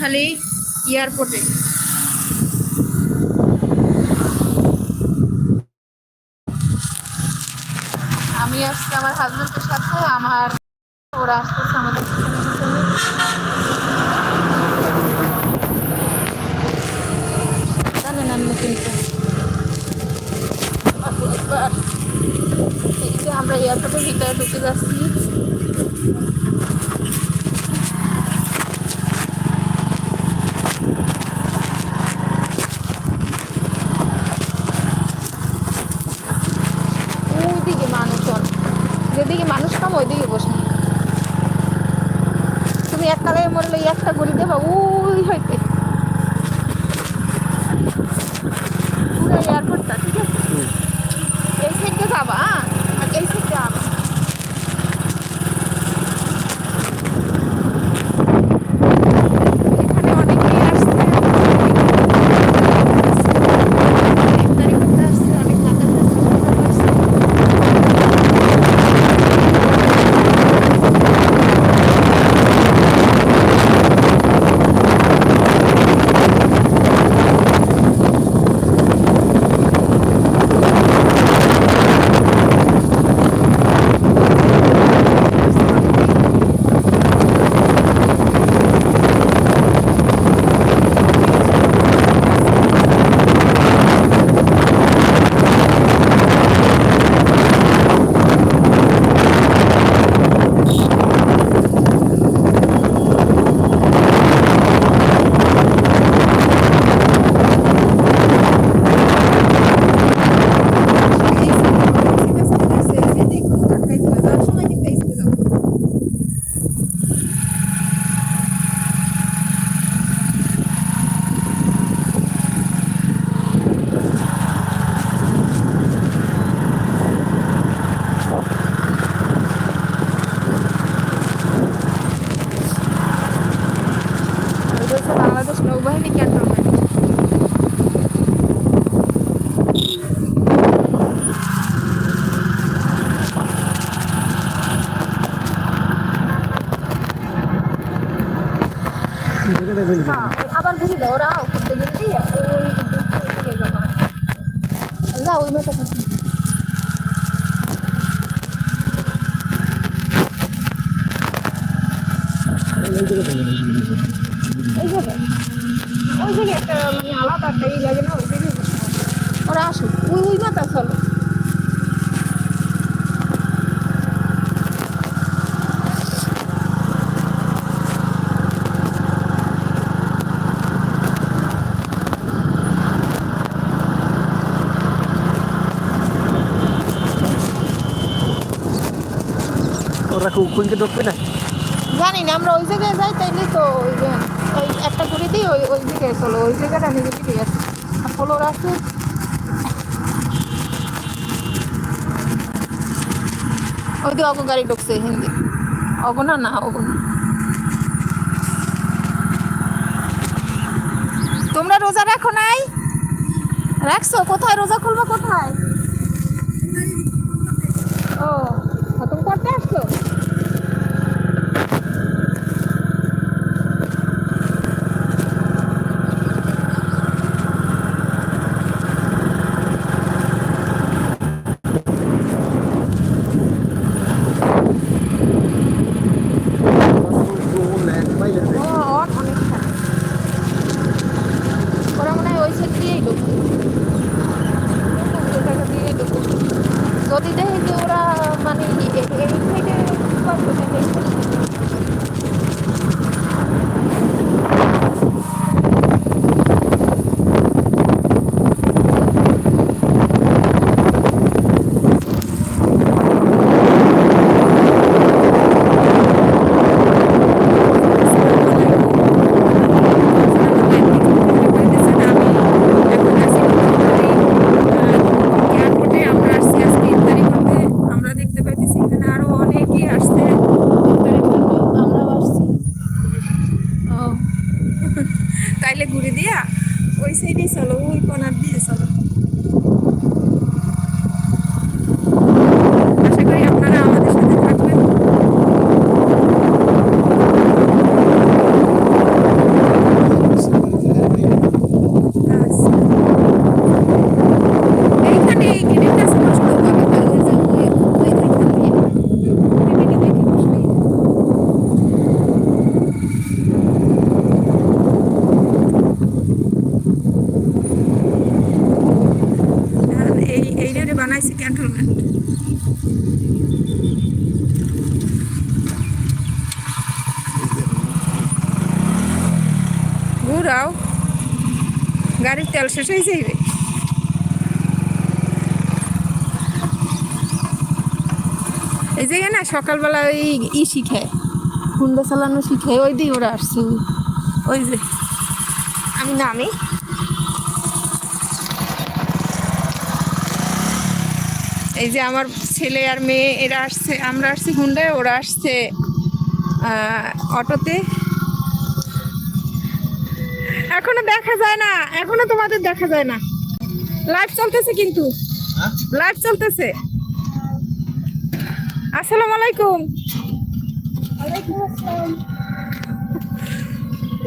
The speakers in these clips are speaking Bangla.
নোয়াখালী এয়ারপোর্টে। আমি আসছি আমার হাজবেন্ডের সাথে, আমার ওরা আসতেছে আমাদের আমরা এয়ারপোর্টের ভিতরে ঢুকে যাচ্ছি ওইদিকে মানুষজন কম ওইদিকে বসে। তুমি এক কালে মরলে একটা গড়ি দেবা ওই হইতে। ওই জায়গায় ওই জায়গায় একটা মানে আলাদা একটা ই লাগে না ওই জায়গায় বসে আছে। ওরা আসুক ওই ওই মাথা চলো ওরা কুকুরকে ঢুকবে না জানি না আমরা ওই জায়গায় যাই, তাইলে তো ওই যে ওই একটা দিই, ওই ওই দিকে চলো, ওই জায়গাটা নিজে ঠিক আছে ফলোর আছে। ওই দিকে অগ গাড়ি ঢুকছে হিন্দি। অগনা না অগনা তোমরা রোজা রাখো নাই? রাখছো? কোথায়? রোজা খুলবো কোথায়? ও। কি আসছে। আমরা আসছি। ও। তাইলে ঘুরে দিয়া ওই সাইডে চলো ওই কোনার দিয়ে চলো। বানাইছে ক্যান্টনমেন্ট ঘুরাও। গাড়ির তেল শেষ হয়ে যাইবে। এই জায়গায় না, সকালবেলা ওই ই শিখে, হুন্ডা চালানো শিখে, ওই দিয়ে ওরা আসছে। ওই যে, আমি নামি। এই যে আমার ছেলে আর মেয়ে, এরা আসছে, আমরা আসছি হুন্ডায় ওরা আসছে অটোতে। এখনও দেখা যায় না, এখনও তোমাদের দেখা যায় না। লাইভ চলতেছে কিন্তু। লাইভ চলতেছে। আসসালামু আলাইকুম।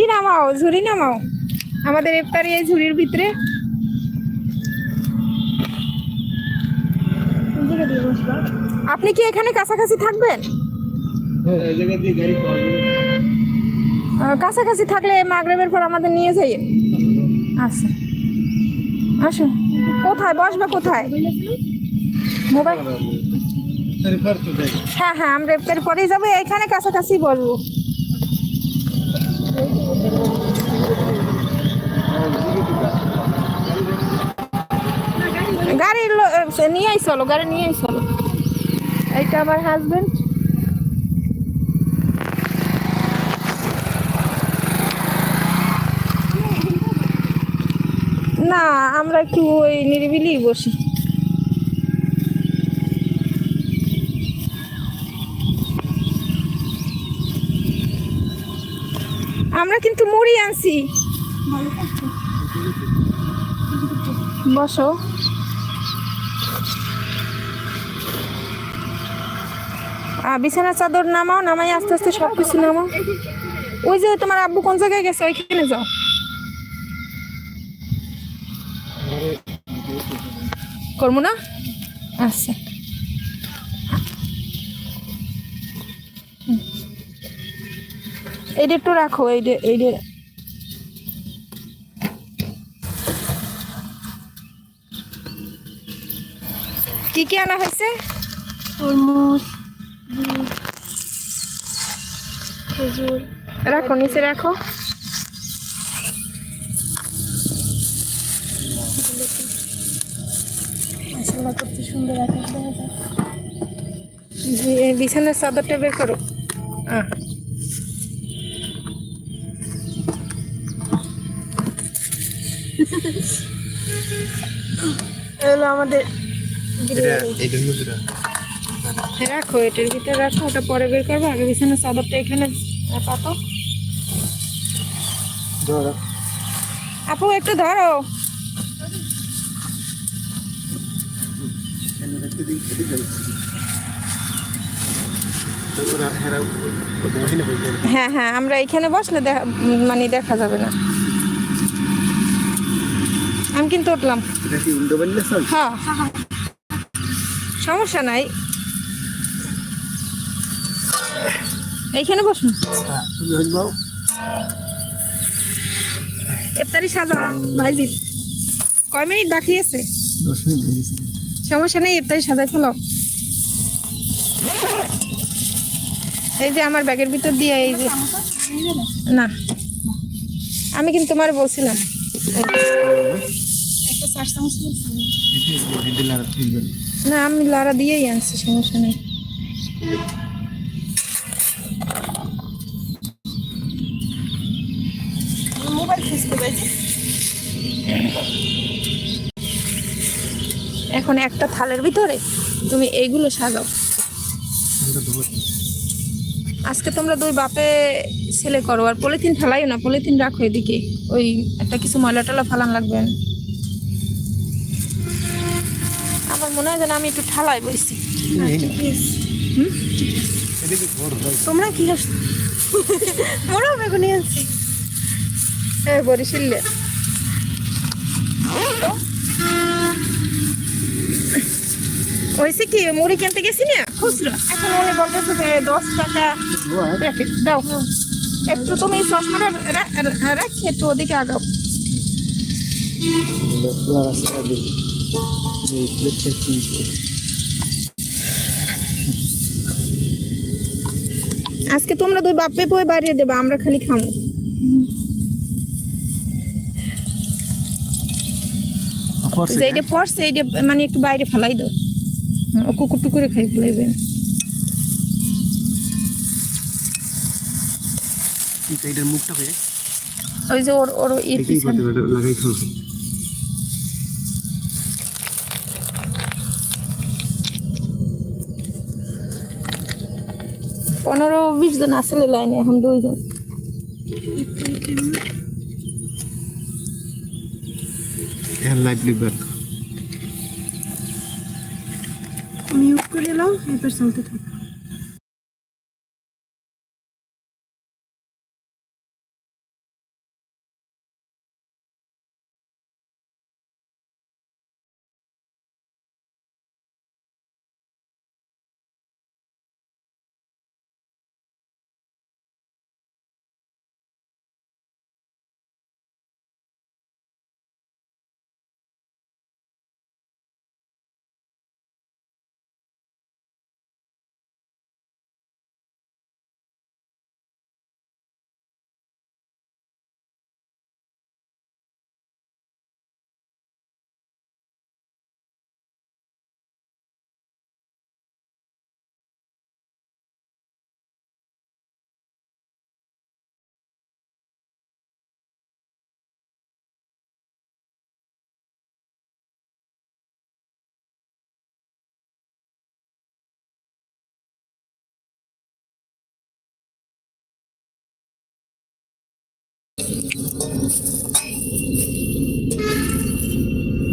ই নামাও, ঝুড়ি নামাও। আমাদের ইফতারি এই ঝুড়ির ভিতরে। আপনি কি এখানে কাছাকাছি থাকবেন? কাছাকাছি থাকলে মাগরেবের পর আমাদের নিয়ে যাই। আচ্ছা। আসো। কোথায়? বসবে কোথায়? মোবাইল হ্যাঁ হ্যাঁ আমরা ইফতারি পরেই যাব। এখানে কাছাকাছি বসবো গাড়ি নিয়েই চলো, গাড়ি নিয়েই চলো। এইটা আমার হাজবেন্ড না আমরা একটু ওই নিরিবিলি বসি। আমরা কিন্তু মুড়ি আনছি। বসো। বিছানার চাদর নামাও, নামাই আস্তে আস্তে সব কিছু নামাও। ওই যে তোমার আব্বু কোন জায়গায় গেছে? ওইখানে যাও। করব না? আচ্ছা। এইটা একটু রাখো, এইটা এইটা। কি কি আনা হয়েছে? তরমুজ। খেজুর। রাখো নিচে রাখো। মশলা সুন্দর আকাশ দেখা যায়। বিছানার চাদরটা বের করো। আমাদের রাখো এটার ভিতরে রাখো ওটা পরে বের করব। আগে বিছানার চাদরটা এখানে পাতো। ধরো। আপু একটু ধরো। হ্যাঁ হ্যাঁ আমরা এখানে বসলে মানে দেখা যাবে না। আমি কিন্তু উঠলাম। হ্যাঁ। সমস্যা নাই। এইখানে বসুন হ্যাঁ ইফতারি সাজা ভাইজি কয় মিনিট বাকি আছে? 10 মিনিট গেছে। সমস্যা নেই ইফতারি সাজাই ফেলো এই যে আমার ব্যাগের ভিতর দিয়ে এই যে না আমি কিন্তু তোমার বলছিলাম। না আমি লারা দিয়েই আনছি সমস্যা নেই। এখন একটা থালের ভিতরে তুমি এইগুলো সাজাও। আজকে তোমরা দুই বাপে ছেলে করো, আর পলিথিন ফেলাইও না, পলিথিন রাখো এদিকে। ওই একটা কিছু ময়লা টলা ফালান লাগবে। আমার মনে হয় যেন আমি একটু ঠালাই ভাই তোমরা কি আসছো মোরাও বেগুনি আনছি। হ্যাঁ বরিশিল্লে হয়েছে কি? মুড়ি কিনতে গেছি না খুচরা। এখন উনি বলতেছে যে দশ টাকা প্যাকেট দাও। একটু তুমি চশমাটা রাখি একটু ওদিকে আগাও। আজকে তোমরা দুই বাপে বই বাড়িয়ে দেবা আমরা খালি খাব যেটা পড়ছে এইটা মানে একটু বাইরে ফেলাই দাও। ও কুকুর টুকুরে খাই ফেলাইবে এটার মুখটা হয়ে ওই যে ওর ওর পিছনে। লাগাই খাওয়া পনেরো বিশ জন আসলে লাইনে এখন দুইজন। এখন লাইভ লিখবার মিউট করে নাও এরপর চলতে থাকো।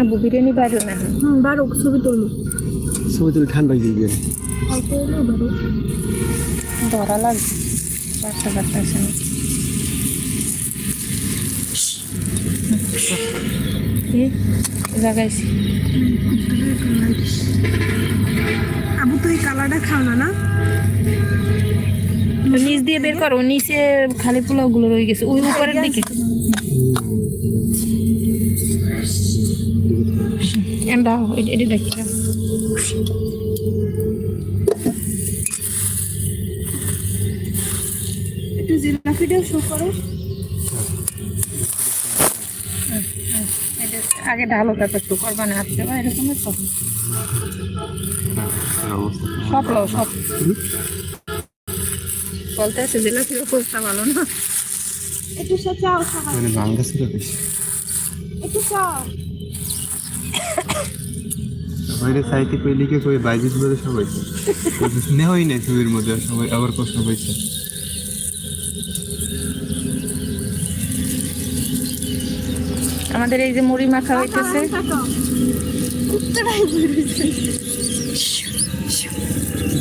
আবু বিরিয়ানি না? হুম বারো ছবি তুলবো। তুমি ঠান্ডা বারো ধরা। লাগবে। বাচ্চা বাচ্চা আছে জাগাইছি আবু তো কালারটা খাও না না? নিচ দিয়ে বের করো নিচে খালি পোলাও গুলো রয়ে গেছে। ওই উপরের দিকে। এন্ডা এটি দেখি একটু জিলাপিটাও শো করো আগে ঢালো তারপর একটু করবা না আসতে বা এরকম তো সব লো সব বলতে আছে জিলাপির অবস্থা ভালো না একটু সে চাও মানে বাংলা ছিল বেশি। একটু চাও। সবাই সাইতে কই লিখে কই বাইজিত বলে সবাই। নে হই নাই ছবির মধ্যে সবাই আবার কষ্ট পাইছে। আমাদের এই যে মুড়ি মাখা হইতেছে।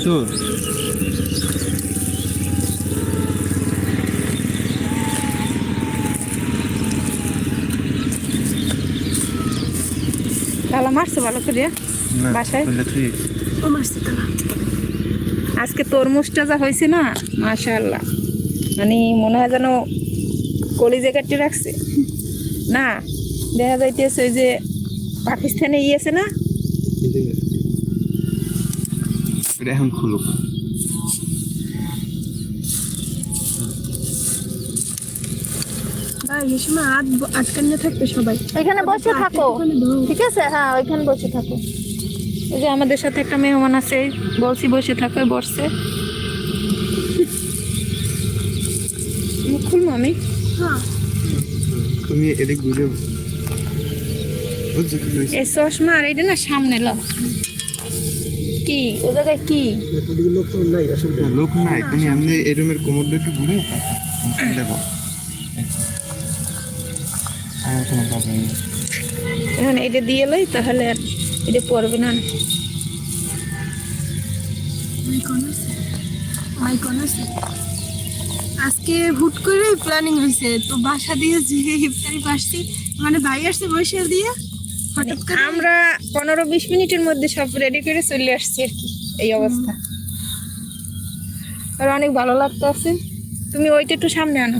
তো মারছে ভালো করে? বাসায়? ও মারছে তারা আজকে তরমুজটা যা হয়েছে না মাশাআল্লাহ। মানে মনে হয় যেন কলিজে কাটতে রাখছে। না দেখা যাইতেছে ওই যে পাকিস্তানে ইয়েছে না? এখন খুলুক। এই সময় আট আটকান্নে থাকবে সবাই। এখানে বসে থাকো। ঠিক আছে? হ্যাঁ ওইখানে বসে থাকো। এই যে আমাদের সাথে একটা মেহমান আছে বলছি বসে থাকো বসছে। মুখ খুলবো আমি হ্যাঁ। তুমি এদিক ঘুরে? এই চশমা আর এইটা না সামনে ল। কি? ও জায়গায় কি? লোক নাই তুমি এমনি এই রুমের কোমর দিকে ঘুরে দেখো। কোনো কথা নেই। এখন এটা দিয়ে লই তাহলে আর এটা পড়বে না। আজকে হুট করে প্ল্যানিং হয়েছে তো বাসা দিয়ে যে ইফতারি পারছি মানে ভাই আসছে বসে দিয়ে হঠাৎ করে আমরা পনেরো বিশ মিনিটের মধ্যে সব রেডি করে চলে আসছি আর কি এই অবস্থা। আর অনেক ভালো লাগতো আছে তুমি ওইটা একটু সামনে আনো।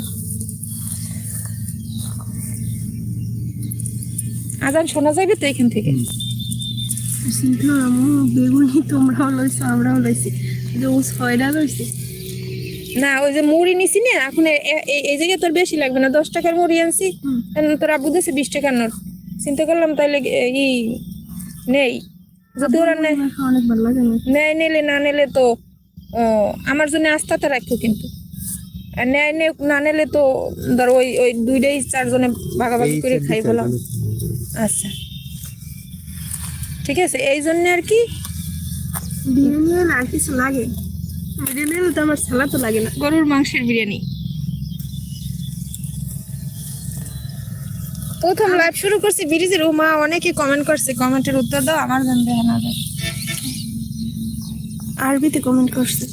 আজান শোনা যাবে তো এখান থেকে? সিংহ বেগুনি তোমরাও লইছো আমরাও লইছি। যে ও ছয়টা না ওই যে মুড়ি নিছি না এখন এই- জায়গায় তোর বেশি লাগবে না। দশ টাকার মুড়ি আনছি তোর আব্বু দিয়েছে বিশ টাকার নোট। চিন্তা করলাম তাহলে ই নেই। যদি ওরা নেয় নিলে না নিলে তো ও, আমার জন্য আস্থাতে রাখো কিন্তু। আর নেয় নে না নিলে তো ধর ওই ওই দুইটাই চারজনে ভাগাভাগি করে খাই বললাম আচ্ছা। ঠিক আছে এই জন্য আর কি? বিরিয়ানি আর কিছু লাগে। বিরিয়ানি হলে তো আমার ছালা তো লাগে না। গরুর মাংসের বিরিয়ানি। প্রথম লাইভ শুরু করছি ব্রিজের ও মা অনেকে কমেন্ট করছে কমেন্টের উত্তর দাও আমার জান না আরবিতে কমেন্ট করছে।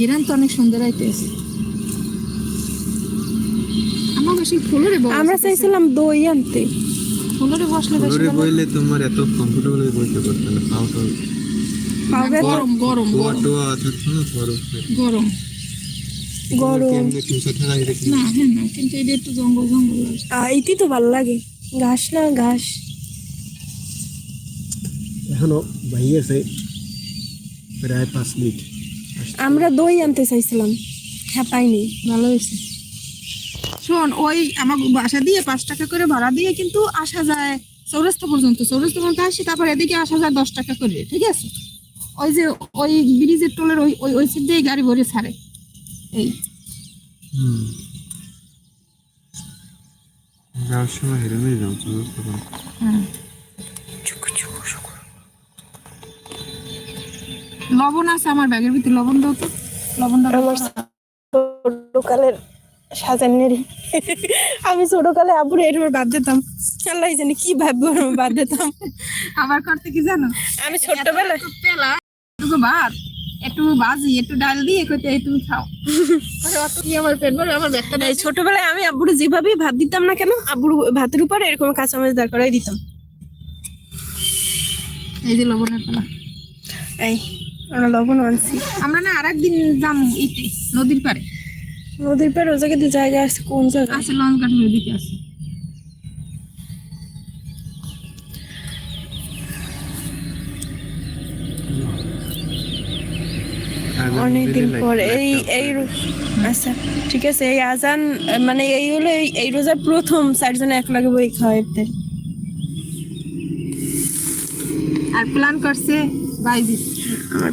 জিরান তো অনেক সুন্দর আইতেছে আমার বেশি ফুলরে আমরা চাইছিলাম দই আনতে। ফুলরে বসলে বেশি ফ্লোরে। বইলে তোমার এত কমফোর্টেবল বইতে পারতো না খাও তো। গরম গরম গরম। গরম। না হ্যাঁ না কিন্তু এটা একটু জঙ্গল জঙ্গল আছে। এইটি তো ভালো লাগে। ঘাস না ঘাস। এখনও বাইরেছে প্রায় পাঁচ মিনিট। আমরা দই আনতে চাইছিলাম। হ্যাঁ পাইনি। ভালো হয়েছে। শোন ওই আমার বাসা দিয়ে পাঁচ টাকা করে ভাড়া দিয়ে কিন্তু আসা যায় চৌরাস্তা পর্যন্ত। চৌরাস্তা পর্যন্ত আসি তারপর এদিকে আসা যায় দশ টাকা করে ঠিক আছে? ওই যে ওই ব্রিজের টোলের ওই ওই ওই সাইড দিয়ে গাড়ি ভরে ছাড়ে। এই। হুম। যাওয়ার সময় হেরেমে যাও চলো। হ্যাঁ। লবণ আছে আমার ব্যাগের ভিতরে লবণ দাও তো। লবণ দাও আমার ছোটকালের সাজানের আমি ছোটকালে আবুরে এরকম বাদ দিতাম। আল্লাহ জানি কি ভাববো আমি বাদ দিতাম। আবার করতে কি জানো? আমি ছোটবেলায় পেলা একটু ভাত একটু ভাজি একটু ডাল দিয়ে কইতে তুমি খাও। আরে অত কি আমার পেট ভরে আমার ব্যাগটা এই ছোটবেলায় আমি আব্বুরে যেভাবেই ভাত দিতাম না কেন আব্বুর ভাতের উপরে এরকম কাঁচামরিচ দাঁড় করাই দিতাম। এই যে লবণের পেলা। এই আমরা লবণ আনছি। আমরা না আরেকদিন যাম ইতে নদীর পারে নদীর পাড়ে ও জায়গাতে জায়গা আছে কোন জায়গা? আছে ঘাটের ওইদিকে আছে। অনেকদিন পর এই এই আচ্ছা ঠিক আছে এই আজান মানে এই হলো এই- রোজার প্রথম চারজনে এক লাগে বই খাওয়া ইফতারি আর প্ল্যান করছে বাইজিৎ। আমার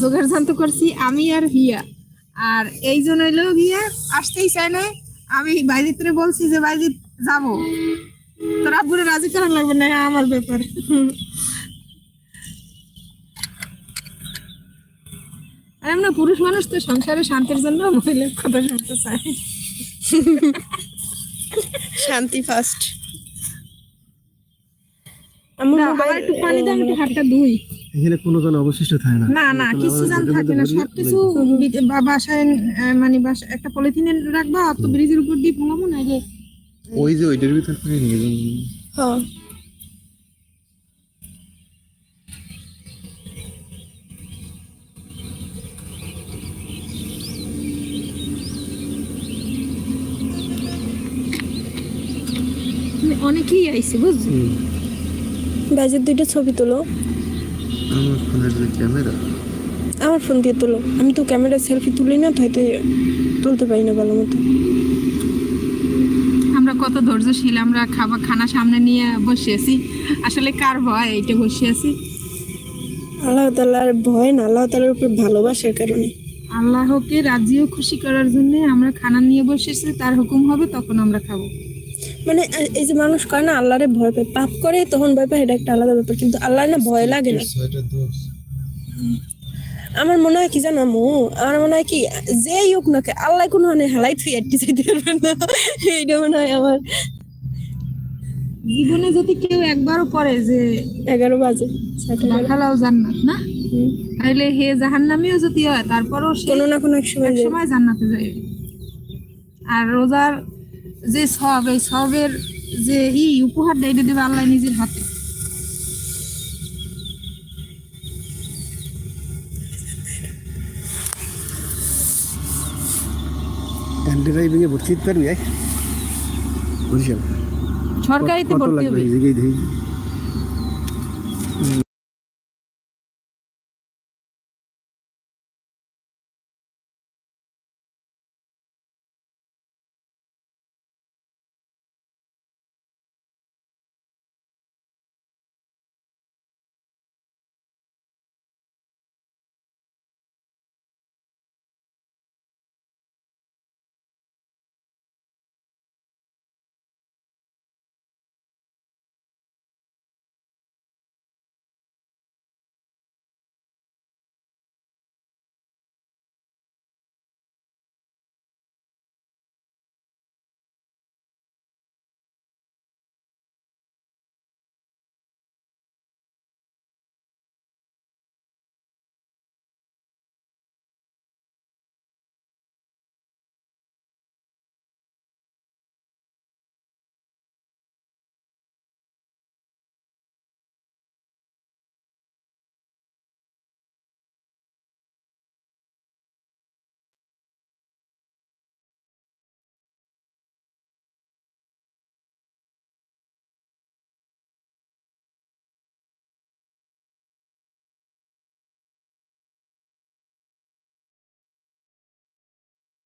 জোগাড় জানতো করছি আমি আর হিয়া। আর এই জন্য হইল হিয়া আসতেই চায় না। আমি বাইজিত্রে বলছি যে বাইজিৎ যাব। তোর আব্বুরে রাজি করা লাগবে না আমার ব্যাপার। আর আমরা পুরুষ মানুষ তো সংসারে শান্তির জন্য মহিলার কথা শুনতে চাই শান্তি ফার্স্ট আমি দাও, একটু পানি দাও আমি একটু হাতটা ধুই। এখানে কোনো জন অবশিষ্ট থাকে না। না না কিছু জান থাকে না। সবকিছু বাসায় মানে বাসা একটা পলিথিনে রাখবা অত ব্রিজের উপর দিয়ে ফোলাবো না যে ওই যে ওইটার ভিতর করে নিয়ে যাব। হ্যাঁ। অনেকেই আইছে বুঝলি? বাজের দুইটা ছবি তোলো। আমার ফোনের যে ক্যামেরা? আমার ফোন দিয়ে তোলো। আমি তো ক্যামেরা সেলফি তুলি না তো হয়তো তুলতে পারি না ভালো মতো। আমরা কত ধৈর্যশীল আমরা খাবার খানা সামনে নিয়ে বসে আছি। আসলে কার ভয় এইটা বসে আছি? আল্লাহ তালার ভয় না আল্লাহ তালার উপর ভালোবাসার কারণে। আল্লাহকে রাজি ও খুশি করার জন্য আমরা খানা নিয়ে বসেছি তার হুকুম হবে তখন আমরা খাব। মানে এই যে মানুষ করে না আল্লাহরে ভয় পায়। পাপ করে তখন ভয় পায় এটা একটা আলাদা ব্যাপার। কিন্তু আল্লাহ না ভয় লাগে না। আমার মনে হয় কি জানো মু? আমার মনে হয় কি যেই হোক না কে, আল্লাহ কোনো মানে হেলাই থুই আটটি চাইতে পারবে না। এইটা মনে হয় আমার জীবনে যদি কেউ একবারও পড়ে যে এগারো বাজে। দেখালাও জান্নাত না? হুম। তাহলে হে জাহান্নামেও যদি হয় তারপরও সে কোনো না কোনো এক সময় সময় জান্নাতে যায়। আর রোজার যে সব এই সবের যে ই উপহার দেয় দেবে আল্লাহ নিজের হাতে। ভর্তি সরকারিতে হবে।